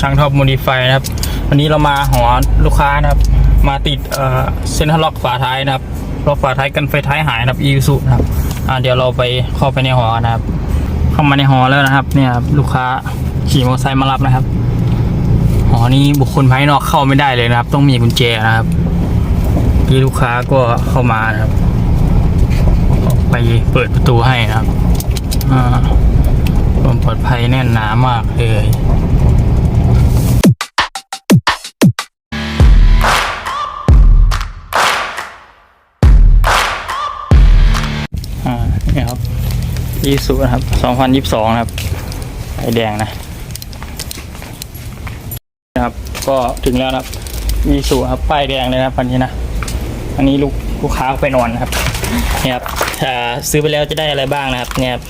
ช่างท็อปโมดิฟายนะครับ วันนี้เรามาหอลูกค้านะครับ มาติดเอ่อเซนทรัลล็อกฝาท้ายนะครับล็อกฝาท้ายกันไฟท้ายหายนะครับอีซูนะครับเดี๋ยวเราไปเข้าไปในหอนะครับ เข้ามาในหอแล้วนะครับเนี่ยลูกค้าขี่มอเตอร์ไซค์มารับนะครับ หอนี้บุคคลภายนอกเข้าไม่ได้เลยนะครับ ต้องมีกุญแจนะครับที่ลูกค้าก็เข้ามานะครับไปเปิดประตูให้นะครับความปลอดภัยแน่นหนามากเลย ยีสุนะครับ2022นะครับไอแดงนะนะครับ ก็ถึงแล้วนะครับยีสุครับป้ายแดงเลยนะครันนี้นะอันนี้ลูกลูกค้าไปนอนนะครับเนี่ยครับถ้าซื้อไปแล้วจะได้อะไรบ้างนะครับ เนี่ยครับ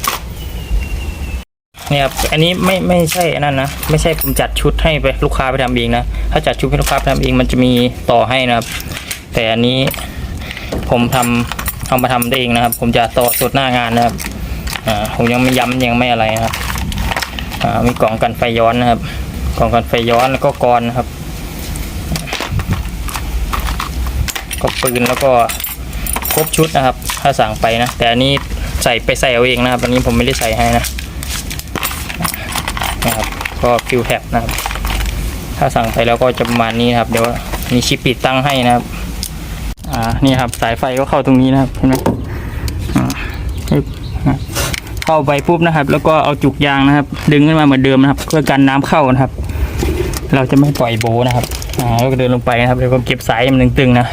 เนี่ยครับอันนี้ไม่ไม่ใช่อันนั้นนะไม่ใช่ผมจัดชุดให้ไปลูกค้าไปทำเองนะถ้าจัดชุดให้ลูกค้าไปทำเองมันจะมีต่อให้นะครับ แต่อันนี้ผมทำเอามาทำได้เองนะครับ ผมจะต่อสดหน้างานนะครับ ผมยังไม่ย้ำยังไม่อะไรนะครับอ่ามีกล่องกันไฟย้อนนะครับ กล่องกันไฟย้อนแล้วก็กรอนนะครับ ก็ปืนแล้วก็ครบชุดนะครับ ถ้าสั่งไปนะ แต่อันนี้ใส่ไปใส่เอาเองนะครับอันนี้ผมไม่ได้ใส่ให้นะนะครับก็ฟิวแท็บนะครับ ถ้าสั่งไปแล้วก็จะประมาณนี้นะครับ เดี๋ยวมีชิปปิดตั้งให้นะครับ อ่านี่ครับสายไฟก็เข้าตรงนี้นะครับเห็นไหมอ่าอะ เข้าไปปุ๊บนะครับ แล้วก็เอาจุกยางนะครับ ดึงขึ้นมาเหมือนเดิมนะครับ เพื่อกันน้ำเข้านะครับ เราจะไม่ปล่อยโบนะครับอ่าแล้วก็เดินลงไปนะครับเดี๋ยวผมเก็บสายมันตึงๆนะ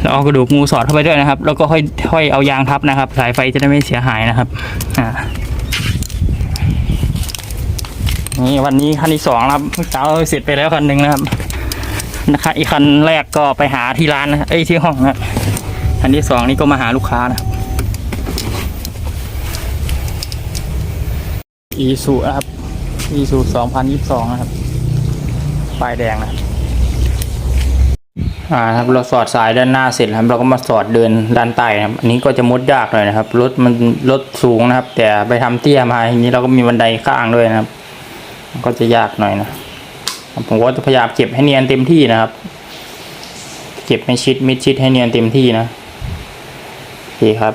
แล้วเอากระดูกงูสอดเข้าไปด้วยนะครับ แล้วก็ค่อยค่อยเอายางทับนะครับ สายไฟจะได้ไม่เสียหายนะครับอ่านี่วันนี้คันที่สองครับเมื่อเช้าเสร็จไปแล้วคันหนึ่งนะครับนะครับอีกคันแรกก็ไปหาที่ร้านนะเอ้ยที่ห้องนะคันที่สองนี่ก็มาหาลูกค้านะครับ อีซูนะครับอีซูสองพันยี่สิบสองนะครับป้ายแดงนะครับอ่าครับเราสอดสายด้านหน้าเสร็จแล้วครับ เราก็มาสอดเดินด้านใต้นะครับ อันนี้ก็จะมุดยากหน่อยนะครับรถมันรถสูงนะครับ แต่ไปทำเตี้ยมาทีนี้เราก็มีบันไดข้างด้วยนะครับ ก็จะยากหน่อยนะผมก็จะพยายามเก็บให้เนียนเต็มที่นะครับ เก็บให้ชิดมิดชิดให้เนียนเต็มที่นะโอเคครับ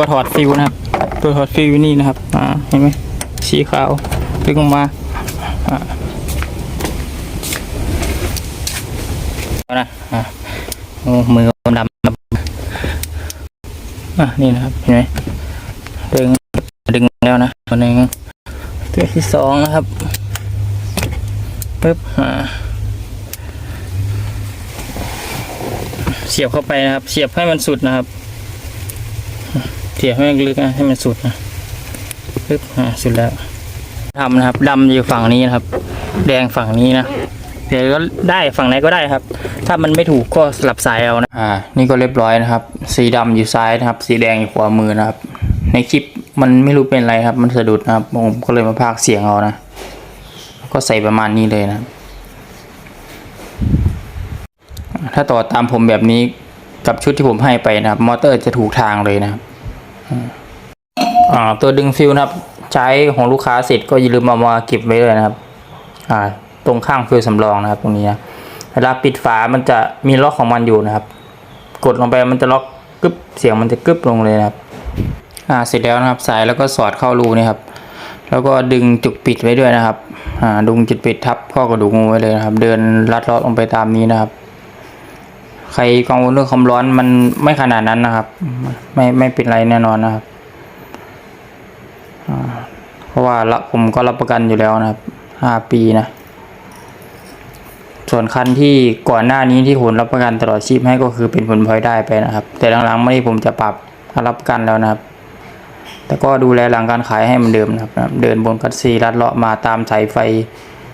ตัวถอดฟิวนะครับ ตัวถอดฟิวอยู่นี่นะครับอ่าเห็นไหมสีขาวดึงออกมาอ่านะอ่าโอ้มือดำครับอะนี่นะครับเห็นไหมดึงดึงแล้วนะตัวหนึ่งตัวที่สองนะครับปึ๊บอ่าเสียบเข้าไปนะครับ เสียบให้มันสุดนะครับ เสียให้มันลึกนะให้มันสุดนะปึ๊บอ่าสุดแล้วทำนะครับดำอยู่ฝั่งนี้นะครับ แดงฝั่งนี้นะเดี๋ยวก็ได้ฝั่งไหนก็ได้ครับ ถ้ามันไม่ถูกก็สลับสายเอานะอ่า นี่ก็เรียบร้อยนะครับ สีดำอยู่ซ้ายนะครับ สีแดงอยู่ขวามือนะครับ ในคลิปมันไม่รู้เป็นอะไรครับ มันสะดุดนะครับผมก็เลยมาพากเสียงเอานะก็ใส่ประมาณนี้เลยนะ ถ้าต่อตามผมแบบนี้กับชุดที่ผมให้ไปนะครับ มอเตอร์จะถูกทางเลยนะครับ อ่าตัวดึงฟิวนะครับ ใช้ของลูกค้าเสร็จก็อย่าลืมเอามาเก็บไว้เลยนะครับ อ่า ตรงข้างฟิวสำรองนะครับตรงนี้นะเวลาปิดฝามันจะมีล็อกของมันอยู่นะครับ กดลงไปมันจะล็อกกึบเสียงมันจะกึบลงเลยนะครับ อ่าเสร็จแล้วนะครับสายแล้วก็สอดเข้ารูนี่ครับ แล้วก็ดึงจุกปิดไว้ด้วยนะครับ อ่าดึงจุกปิดทับข้อกระดูกงูไว้เลยนะครับ เดินลัดเลาะลงไปตามนี้นะครับ ใครกังวลเรื่องความร้อนมันไม่ขนาดนั้นนะครับ ไม่ไม่เป็นไรแน่นอนนะครับเพราะว่าละผมก็รับประกันอยู่แล้วนะครับห้าปีนะ ส่วนคันที่ก่อนหน้านี้ที่ผมรับประกันตลอดชีพให้ก็คือเป็นผลพลอยได้ไปนะครับ แต่หลังๆไม่ได้ผมจะปรับรับประกันแล้วนะครับ แต่ก็ดูแลหลังการขายให้มันเดิมนะครับ เดินบนคัสซีลัดเลาะมาตามสายไฟ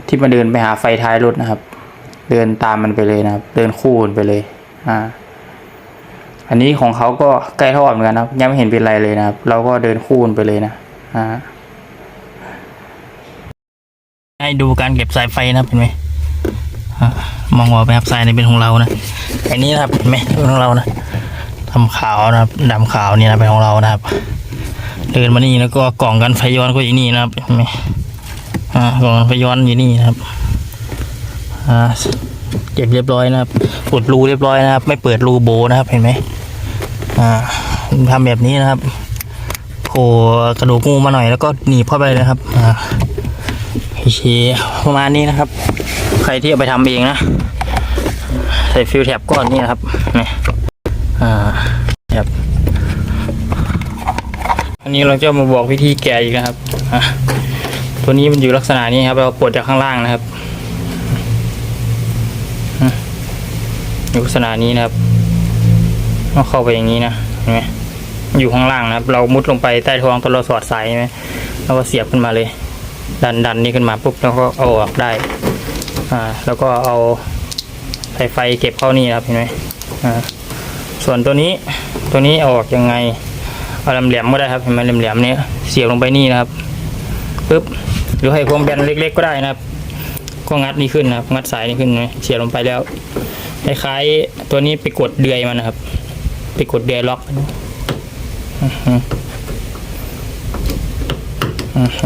ที่มาเดินไปหาไฟท้ายรถนะครับ เดินตามมันไปเลยนะครับ เดินคู่กันไปเลย อ่า อันนี้ของเขาก็ใกล้ทอดเหมือนกันนะครับ ยังไม่เห็นเป็นไรเลยนะครับ เราก็เดินคู่กันไปเลยนะอ่าให้ดูการเก็บสายไฟนะครับเห็นไหมอ่ามองว่าแบบสายนี่เป็นของเรานะอันนี้นะครับเห็นไหมเป็นของเรานะทำขาวนะครับดำขาวนี่นะเป็นของเรานะครับ เดินมานี่แล้วก็กล่องกันไฟย้อนก็อยู่นี่นะครับเห็นไหมอ่ากล่องไฟย้อนอยู่นี่นะครับอ่า เก็บเรียบร้อยนะครับอุดรูเรียบร้อยนะครับ ไม่เปิดรูโบนะครับ เห็นไหมอ่าทำแบบนี้นะครับโผล่กระดูกงูมาหน่อยแล้วก็หนีบเข้าไปเลยนะครับอ่าโอเคประมาณนี้นะครับ ใครที่เอาไปทำเองนะใส่ฟิลแท็บก้อนนี่นะครับนี่อ่าแท็บอันนี้เราจะมาบอกวิธีแกะอีกนะครับอะตัวนี้มันอยู่ลักษณะนี้ครับ เราปลดจากข้างล่างนะครับ ลักษณะนี้นะครับก็เข้าไปอย่างนี้นะเห็นไหมอยู่ข้างล่างนะครับ เรามุดลงไปใต้ท้องตอนเราสอดสายใช่ไหมเราก็เสียบขึ้นมาเลย ดันดันนี้ขึ้นมาปุ๊บแล้วก็เอาออกได้ อ่า แล้วก็เอาสายไฟเก็บเข้านี่นะครับเห็นไหมอ่าส่วนตัวนี้ตัวนี้เอาออกยังไงเอาแหลมๆก็ได้ครับเห็นไหมแหลมๆนี้เสียบลงไปนี่นะครับปุ๊บหรือให้ความแบนเล็ก ๆ ก็ได้นะครับ ก็งัดนี่ขึ้นนะครับ งัดสายนี่ขึ้นนะเสียบลงไปแล้ว คล้ายๆตัวนี้ไปกดเดือยมันนะครับ ไปกดเดือยล็อกมันอือฮึอือฮ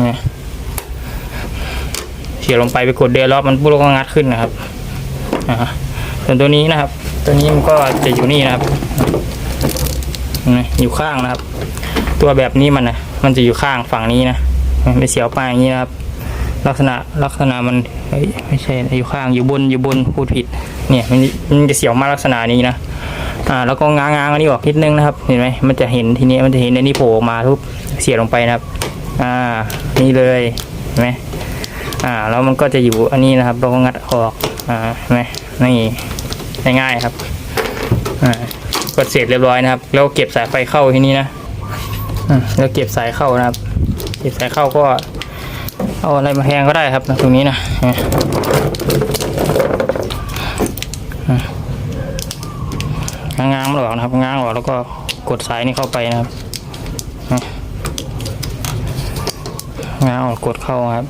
เสียลงไปไปกดเดือยล็อกมันปุ๊บก็งัดขึ้นนะครับอ่าส่วนตัวนี้นะครับ ตัวนี้มันก็จะอยู่นี่นะครับอยู่ข้างนะครับ ตัวแบบนี้มันนะมันจะอยู่ข้างฝั่งนี้นะไม่เสียวไปอย่างนี้นะครับ ลักษณะลักษณะมันไม่ใช่อยู่ข้างอยู่บนอยู่บนพูดผิด เนี่ยมันมันจะเสียวมากลักษณะนี้นะอ่า แล้วก็ง้างๆอันนี้ออกนิดนึงนะครับ เห็นไหมมันจะเห็นทีนี้มันจะเห็นในนี้โผล่มาทุบเสียบลงไปนะครับ อ่า นี่เลยเห็นไหมอ่า แล้วมันก็จะอยู่อันนี้นะครับ เราก็งัดออกอ่าเห็นไหมนี่ง่ายๆครับอ่ากดเสร็จเรียบร้อยนะครับ แล้วเก็บสายไฟเข้าที่นี่นะอ่าแล้วเก็บสายเข้านะครับ เก็บสายเข้าก็เอาอะไรมาแทงก็ได้ครับตรงนี้นะ ง้างๆมันออกนะครับ ง้างออกแล้วก็กดสายนี้เข้าไปนะครับง้างออกกดเข้าครับ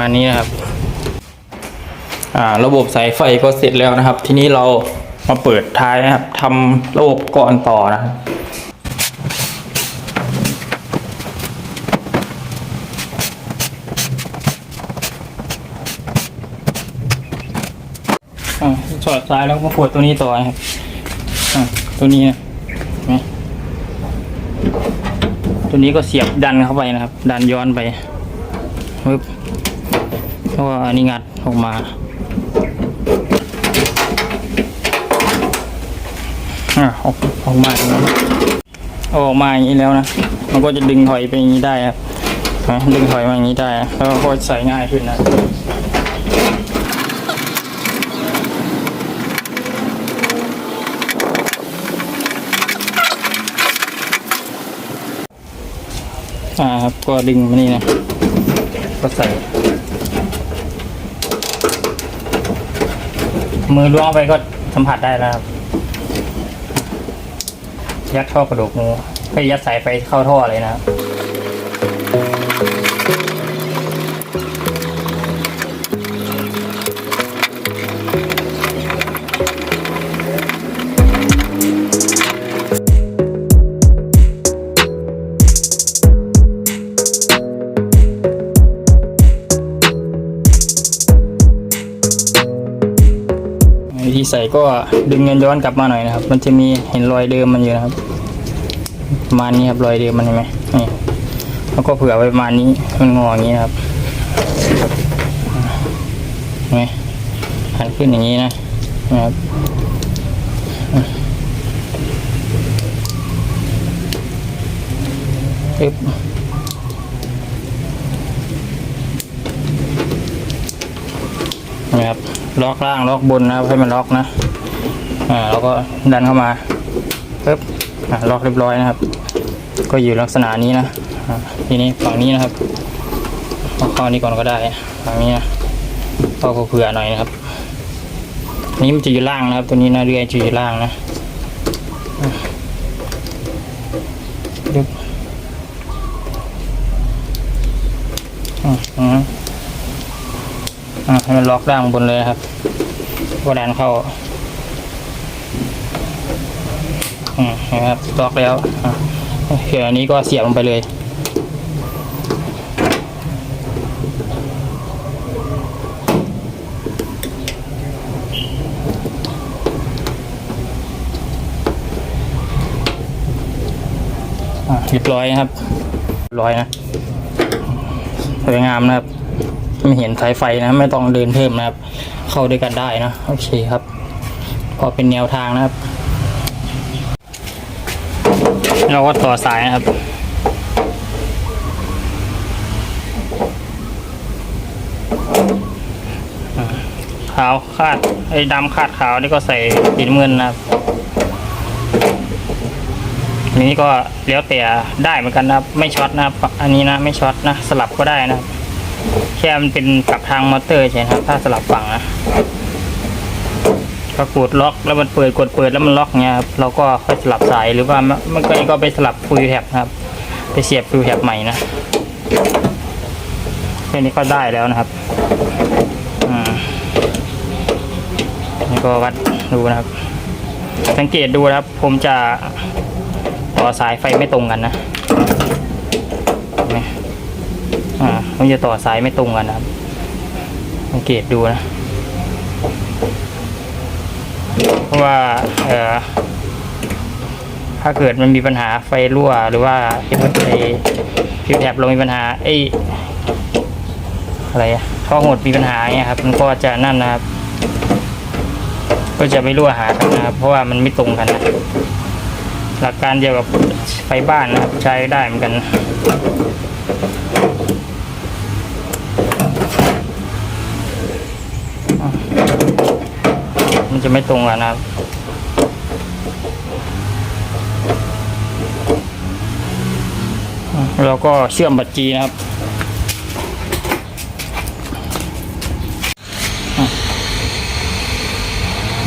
มาณนี้นะครับระบบสายไฟก็เสร็จแล้วนะครับ ทีนี้เรามาเปิดท้ายนะครับทำระบบก่อนต่อนะครับอ่าสอดซ้ายแล้วมาปวดตัวนี้ต่อครับอ่าตัวนี้นะเห็นไหมตัวนี้ก็เสียบดันเข้าไปนะครับ ดันย้อนไปปึ๊บ เพราะว่าอันนี้งัดออกมาอ่าออกออกมาอย่างนี้ออกมาอย่างนี้แล้วนะ มันก็จะดึงถอยไปอย่างนี้ได้ครับดึงถอยมาอย่างนี้ได้ แล้วก็ใส่ง่ายขึ้นนะอ่าครับก็ดึงมานี่นะ ก็ใส่ มือล้วงไปก็สัมผัสได้แล้วครับ ยัดเข้ากระดูกงูไปยัดสายไฟเข้าท่อเลยนะครับ ก็ดึงเงินย้อนกลับมาหน่อยนะครับ มันจะมีเห็นรอยเดิมมันอยู่นะครับประมาณนี้ครับรอยเดิมมันเห็นไหมนี่แล้วก็เผื่อไว้ประมาณนี้มันงออย่างนี้นะครับเห็นไหมหันขึ้นอย่างนี้นะนะครับปึ๊บนะครับ ล็อกล่างล็อกบนนะครับให้มันล็อกนะ อ่าเราก็ดันเข้ามาปึ๊บอ่าล็อกเรียบร้อยนะครับ ก็อยู่ลักษณะนี้นะทีนี้ฝั่งนี้นะครับเอาเข้านี้ก่อนก็ได้ฝั่งนี้นะเข้าก็เผื่อหน่อยนะครับ นี้มันจะอยู่ล่างนะครับ ตัวนี้นะเรื่อยจะอยู่ล่างนะอ่าดึ๊บอ่าอ่าอ่า ให้มันล็อกล่างบนเลยครับก็ดันเข้าอืมนะครับล็อกแล้วอะโอเคอันนี้ก็เสียบลงไปเลยอะเรียบร้อยนะครับเรียบร้อยนะสวยงามนะครับ ไม่เห็นสายไฟนะ ไม่ต้องเดินเพิ่มนะครับ เข้าด้วยกันได้นะ โอเคครับก็เป็นแนวทางนะครับ เราก็ต่อสายนะครับขาวคาดไอ้ดำคาดขาวนี่ก็ใส่สีน้ำเงินนะครับอันนี้ก็แล้วแต่ได้เหมือนกันนะครับ ไม่ช็อตนะครับ อันนี้นะไม่ช็อตนะสลับก็ได้นะครับ แค่มันเป็นกลับทางมอเตอร์ใช่ไหมครับ ถ้าสลับฝั่งนะก็กดล็อกแล้วมันเปิดกดเปิดแล้วมันล็อกเงี้ยครับเราก็ค่อยสลับสายหรือว่ามันมันก็ก็ไปสลับฟิวแท็บครับ ไปเสียบฟิวแท็บใหม่นะแค่นี้ก็ได้แล้วนะครับอ่านี่ก็วัดดูนะครับ สังเกตดูนะครับ ผมจะต่อสายไฟไม่ตรงกันนะเห็นไหม อ่าผมจะต่อสายไม่ตรงกันนะครับสังเกตดูนะ เพราะว่าเอ่อถ้าเกิดมันมีปัญหาไฟรั่ว หรือว่าไอ้ไอ้ฟิวแท็บเรามีปัญหาไอ้อะไรท่อหดมีปัญหาเงี้ยครับ มันก็จะนั่นนะครับ ก็จะไม่รั่วหากันนะครับ เพราะว่ามันไม่ตรงกันนะหลักการเดียวกับไฟบ้านนะครับใช้ได้เหมือนกัน มันจะไม่ตรงกันนะครับเราก็เชื่อมบัตรจีนะครับ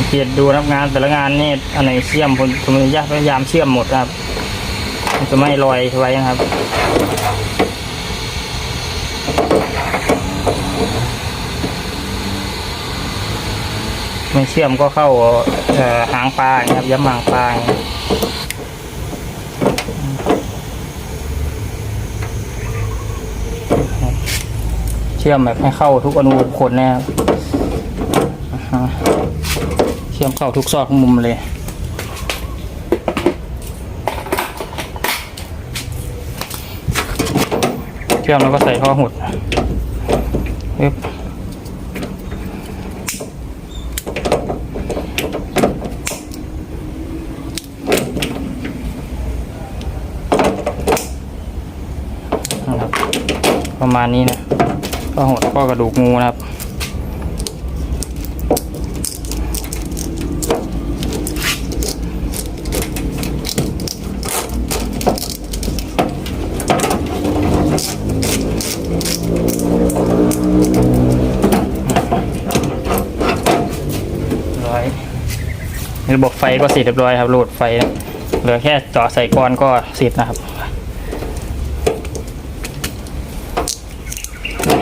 เกียรดูรับงานแต่ละงานนี่อันไหนเชื่อมผมผมพยายามเชื่อมหมดครับ จะไม่ลอยไว้นะครับ ไม่เชื่อมก็เข้าหางปลาอย่างเงี้ยครับย้ำหางปลาเชื่อมแบบให้เข้าทุกอนูทุคนนะครับอ่เชื่อมเข้าทุกซอกทุกมุมเลยเชื่อมแล้วก็ใส่ท่อหุดปึ๊บนะครับ ประมาณนี้นะก็หดก็กระดูกงูนะครับ ร้อยระบบไฟก็เสร็จเรียบร้อยครับโหลดไฟ เหลือแค่จาะใส่ก้อนก็เสร็จนะครับ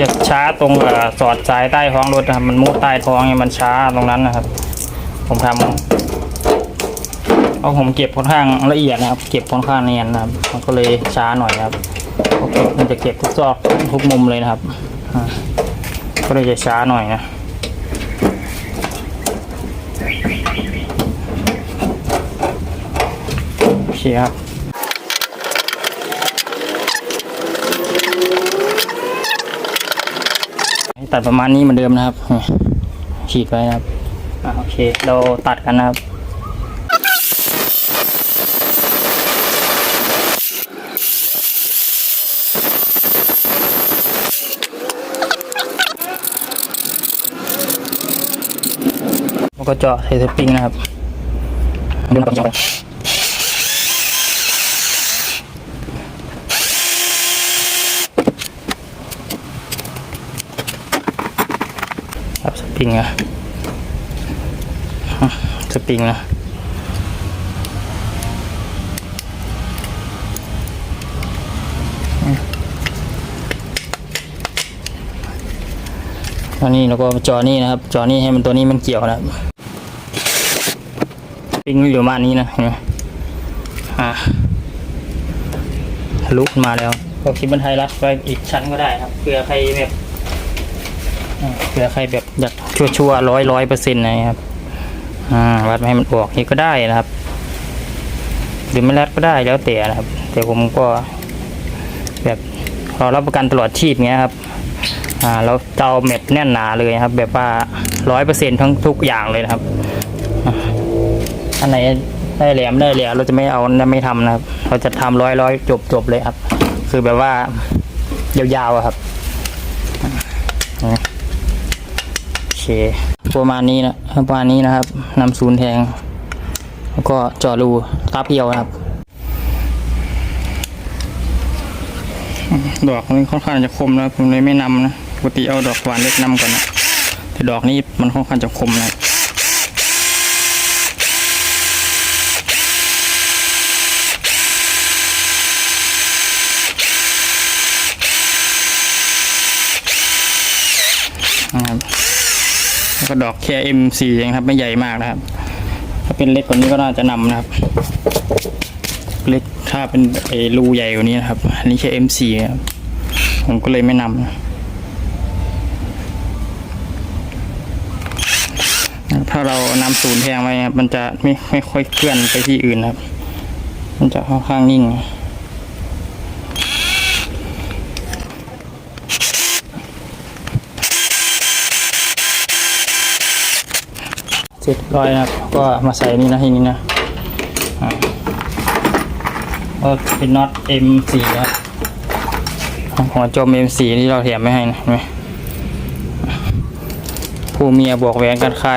จะช้าตรงเอ่อสอดสายใต้ท้องรถนะครับ มันมุดใต้ท้องเนี่ยมันช้าตรงนั้นนะครับ ผมทำเพราะผมเก็บค่อนข้างละเอียดนะครับ เก็บค่อนข้างเนียนนะครับ มันก็เลยช้าหน่อยครับมันจะเก็บทุกซอกทุกมุมเลยนะครับก็เลยจะช้าหน่อยนะโอเคครับ ให้ ตัดประมาณนี้เหมือนเดิมนะครับนี่ฉีดไว้นะครับอะโอเค เราตัดกันนะครับแล้วก็เจาะใส่สปริงนะครับเดินต่อไป ครับสปริงนะสปริงนะอันนี้แล้วก็จอนี่นะครับ จอนี่ให้มันตัวนี้มันเกี่ยวนะครับสปริงอยู่ประมาณนี้นะเห็นไหมอ่าทะลุขึ้นมาแล้ว ก็คิดบันไทยรัดไปอีกชั้นก็ได้ครับเผื่อใครแบบเผื่อใครแบบ อยากชัวชัวร้อยร้อยเปอร์เซ็นต์นะครับอ่าวัดไม่ให้มันออกนี่ก็ได้นะครับ หรือไม่รัดก็ได้แล้วแต่นะครับ แต่ผมก็แบบเรารับประกันตลอดชีพเงี้ยครับอ่าเราเอาเม็ดแน่นหนาเลยครับ แบบว่าร้อยเปอร์เซ็นทั้งทุกอย่างเลยนะครับอันไหนได้แหลมได้แหลมเราจะไม่เอาไม่ทำนะครับ เราจะทำร้อยร้อยจบจบเลยครับ คือแบบว่ายาวๆครับ เค ประมาณนี้นะประมาณนี้นะครับนำศูนย์แทง แล้วก็เจาะรูตาเพียวนะครับดอกนี้ค่อนข้างจะคมนะผมเลยไม่นำนะปกติเอาดอกหวานเล็กนำก่อนนะแต่ดอกนี้มันค่อนข้างจะคมนะนะครับ แล้ว ก็ดอกแค่ M4 เองครับ ไม่ใหญ่มากนะครับ ถ้าเป็นเล็กกว่านี้ก็น่าจะนำนะครับ เล็กถ้าเป็นไอ้รูใหญ่กว่านี้นะครับ อันนี้แค่ M4 ครับผมก็เลยไม่นำนะถ้าเรานำศูนย์แทงไว้ครับมันจะไม่ไม่ค่อยเคลื่อนไปที่อื่นครับ มันจะค่อนข้างนิ่ง เสร็จร้อยนะครับก็มาใส่นี่นะทีนี้นะอ่าก็เป็นน็อต M4 ครับหัวจม M4 ที่เราแถมไม่ให้นะเห็นไหมผู้เมียบอกแหวนกันใคร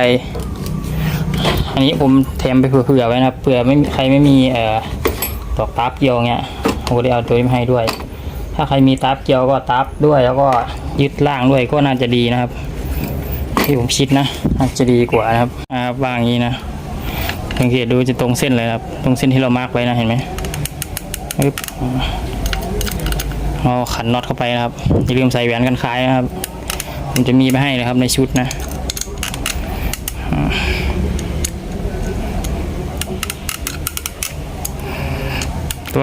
อันนี้ผมแถมไปเผื่อไว้นะเผื่อไม่ใครไม่มีเอ่อดอกตับเกี่ยวเงี้ยผมก็เลยเอาตัวนี้มาให้ด้วย ถ้าใครมีตับเกี่ยวก็ตับด้วยแล้วก็ยึดล่างด้วยก็น่าจะดีนะครับ ที่ผมคิดนะอาจจะดีกว่านะครับอาวางอย่างนี้นะสังเกตดูจะตรงเส้นเลยครับ ตรงเส้นที่เรามาร์กไว้นะเห็นไหมเอาขันน็อตเข้าไปนะครับอย่าลืมใส่แหวนกันคล้ายนะครับผมจะมีไปให้นะครับในชุดนะ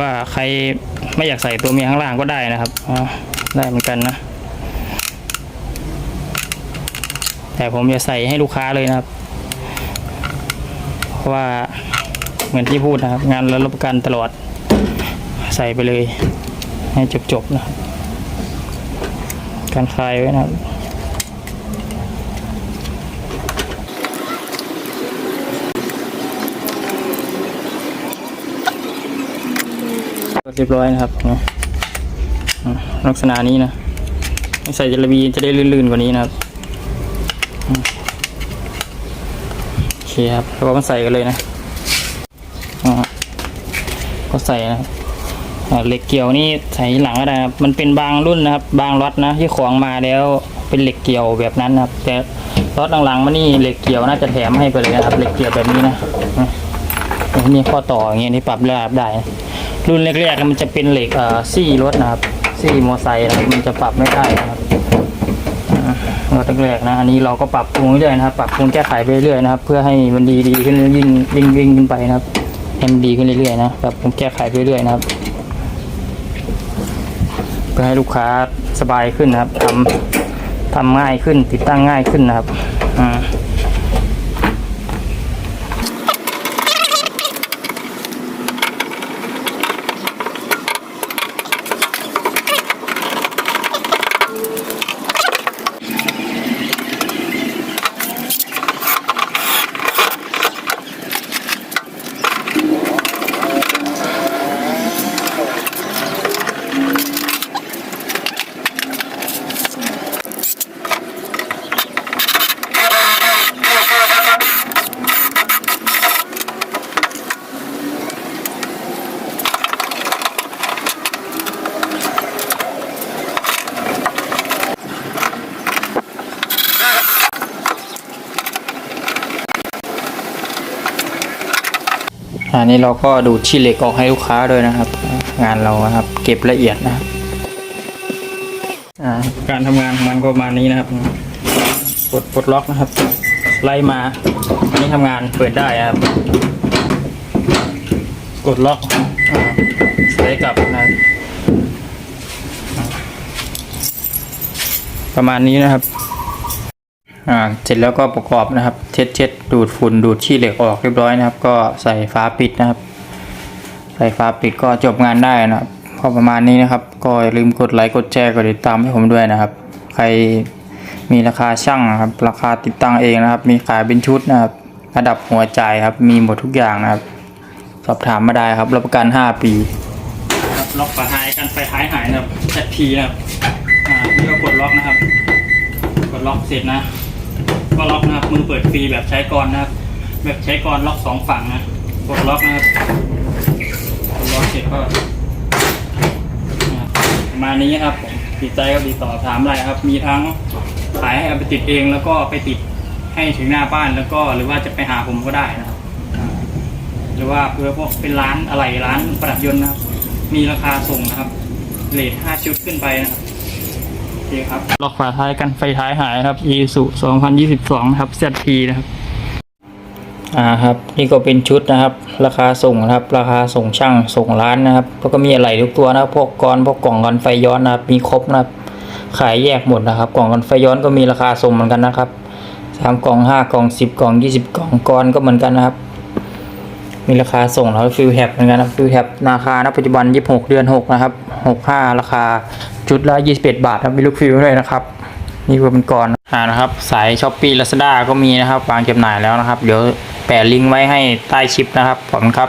ว่าใครไม่อยากใส่ตัวเมียข้างล่างก็ได้นะครับได้เหมือนกันนะ แต่ผมจะใส่ให้ลูกค้าเลยนะครับ เพราะว่าเหมือนที่พูดนะครับ งานรารับประกันตลอด ใส่ไปเลย ให้จบๆนะครับ การคลายไว้นะครับเรียบร้อยนะครับลักษณะนี้นะ ใส่จระบีจะได้ลื่นๆกว่านี้นะครับอืมโอ เคครับแล้วก็มาใส่กันเลยนะอ่าก็ใส่นะครับเหล็กเกี่ยวนี่ใส่หลังก็ได้ครับมันเป็นบางรุ่นนะครับ บางล็อตนะที่ของมาแล้วเป็นเหล็กเกี่ยวแบบนั้นนะครับ แต่ล็อตหลังๆมานี่เหล็กเกี่ยวน่าจะแถมให้ไปเลยนะครับเหล็กเกี่ยวแบบนี้นะนี่ข้อต่ออย่างเงี้ยที่ปรับระดับได้ รุ่นแรกๆมันจะเป็นเหล็กเอ่อซี่รถนะครับซี่มอไซค์นะครับมันจะปรับไม่ได้นะครับารถแรกๆนะ อันนี้เราก็ปรับปรุงเรื่อยนะครับ ปรับปรุงแก้ไขไปเรื่อยนะครับ เพื่อให้มันดีดีขึ้นยิ่งยิ่งยิ่งขึ้นไปนะครับให้มันดีขึ้นเรื่อยๆนะปรับปรุงแก้ไขไปเรื่อยนะครับ เพื่อให้ลูกค้าสบายขึ้นนะครับทำทำง่ายขึ้นติดตั้งง่ายขึ้นนะครับ อ่า อันนี้เราก็ดูดชี้เหล็กออกให้ลูกค้าด้วยนะครับ งานเรานะครับ เก็บละเอียดนะครับการทำงานของมันก็ประมาณนี้นะครับกดปลดล็อกนะครับ ไล่มาอันนี้ทำงานเปิดได้ครับ กดล็อกอใส่กลับนะประมาณนี้นะครับ อ่าเสร็จแล้วก็ประกอบนะครับ เช็ดเช็ด ดูดฝุ่นดูดขี้เหล็กออกเรียบร้อยนะครับ ก็ใส่ฝาปิดนะครับ ใส่ฝาปิดก็จบงานได้นะครับก็ประมาณนี้นะครับ ก็อย่าลืมกดไลค์กดแชร์กดติดตามให้ผมด้วยนะครับ ใครมีราคาช่างนะครับ ราคาติดตั้งเองนะครับ มีขายเป็นชุดนะครับ ระดับหัวใจครับ มีหมดทุกอย่างนะครับ สอบถามมาได้ครับ รับประกัน 5 ปีครับล็อกฝาท้ายกันไฟท้ายหายนะครับ ZP นะครับ อ่านี่ก็กดล็อกนะครับ กดล็อกเสร็จนะ ก็ล็อกนะครับมือเปิดฟรีแบบใช้กรนะครับ แบบใช้กรล็อกสองฝั่งนะกดล็อกนะครับกดล็อกเสร็จก็มานี้ครับผมติดใจก็ติดต่อถามอะไรครับ มีทั้งขายให้เอาไปติดเองแล้วก็ไปติดให้ถึงหน้าบ้านแล้วก็หรือว่าจะไปหาผมก็ได้นะครับ หรือว่าเพื่อพวกเป็นร้านอะไรร้านประดับยนต์นะครับ มีราคาส่งนะครับเลทห้าชุดขึ้นไปนะครับ เคครับล็อกฝาท้ายกันไฟท้ายหายครับ e s u 2022ครับ ZP นะครับ อ่าครับ นี่ก็เป็นชุดนะครับ ราคาส่งนะครับ ราคาส่งช่างส่งร้านนะครับแล้วก็มีอะไรทุกตัวนะพวกกรพวกกล่องกันไฟย้อนนะครับมีครบนะครับ ขายแยกหมดนะครับ กล่องกันไฟย้อนก็มีราคาส่งเหมือนกันนะครับสามกล่องห้ากล่องสิบกล่องยี่สิบกล่องกรก็เหมือนกันนะครับมีราคาส่งแล้วฟิลแท็บเหมือนกันนะฟิลแท็บราคาณปัจจุบัน 26 เดือน 6 นะครับ 65 ราคา ชุดละ21 บาทครับมีลูกฟิลด้วยนะครับนี่ก็เป็นก่อนอ่านะครับ สายช้อปปี้ลาซาด้าก็มีนะครับวางจำหน่ายแล้วนะครับ เดี๋ยวแปะลิงก์ไว้ให้ใต้คลิปนะครับขอบคุณครับ